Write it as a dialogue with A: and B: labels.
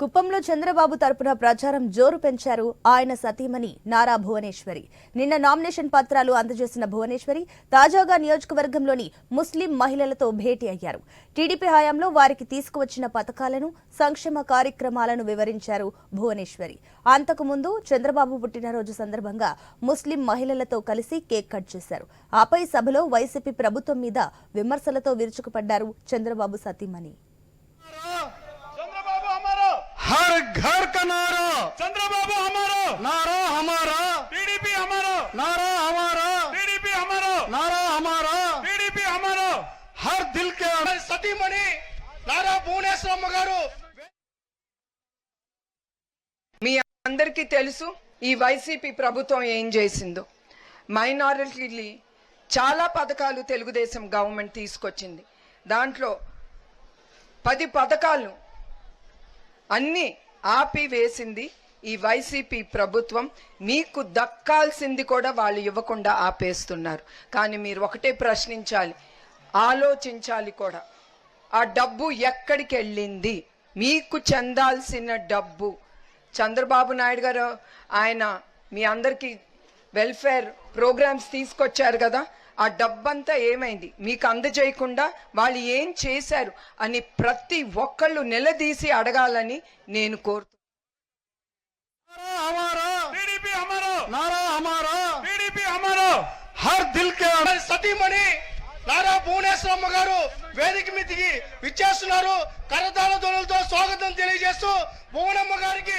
A: కుప్పంలో చంద్రబాబు తరపున ప్రచారం జోరు పెంచారు ఆయన సతీమణి నారా భువనేశ్వరి. నిన్న నామినేషన్ పత్రాలు అందజేసిన భువనేశ్వరి తాజాగా నియోజకవర్గంలోని ముస్లిం మహిళలతో భేటీ అయ్యారు. టీడీపీ హయాంలో వారికి తీసుకువచ్చిన పథకాలను సంక్షేమ కార్యక్రమాలను వివరించారు భువనేశ్వరి. అంతకుముందు చంద్రబాబు పుట్టినరోజు సందర్భంగా ముస్లిం మహిళలతో కలిసి కేక్ కట్ చేశారు. ఆపై సభలో వైసీపీ ప్రభుత్వం మీద విమర్శలతో విరుచుకుపడ్డారు చంద్రబాబు సతీమణి.
B: हर घर का नारा
C: चंद्रबाबू हमारा
B: नारा हमारा
C: टीडीपी हमारा
B: नारा हमारा
C: टीडीपी हमारा
B: नारा हमारा
C: टीडीपी हमारा
B: हर दिल के अंदर
C: సతీమణి నారా భువనేశ్వరమ్మ గారు
D: మీ అందరికీ తెలుసు ఈ వైసీపీ ప్రభుత్వం ఏం చేసిందో మైనారిటీ చాలా పథకాలు తెలుగుదేశం గవర్నమెంట్ తీసుకొచ్చింది దాంట్లో పది పథకాలు అన్నీ ఆపివేసింది ఈ వైసీపీ ప్రభుత్వం. మీకు దక్కాల్సింది కూడా వాళ్ళు ఇవ్వకుండా ఆపేస్తున్నారు. కానీ మీరు ఒకటే ప్రశ్నించాలి ఆలోచించాలి కూడా. ఆ డబ్బు ఎక్కడికి వెళ్ళింది? మీకు చెందాల్సిన డబ్బు. చంద్రబాబు నాయుడు గారు ఆయన మీ అందరికీ వెల్ఫేర్ ప్రోగ్రామ్స్ తీసుకొచ్చారు కదా ఆ డబ్బంతా ఏమైంది? మీకు అందజేయకుండా వాళ్ళు ఏం చేశారు అని ప్రతి ఒక్కళ్ళు నిలదీసి అడగాలని నేను కోరుతున్నాను
C: నారా భువనేశ్వరమ్మ గారు వేదిక మీదకి విచ్చేస్తున్నారు. కరదాల ధ్వనులతో స్వాగతం తెలియజేస్తూ భువనమ్మ గారికి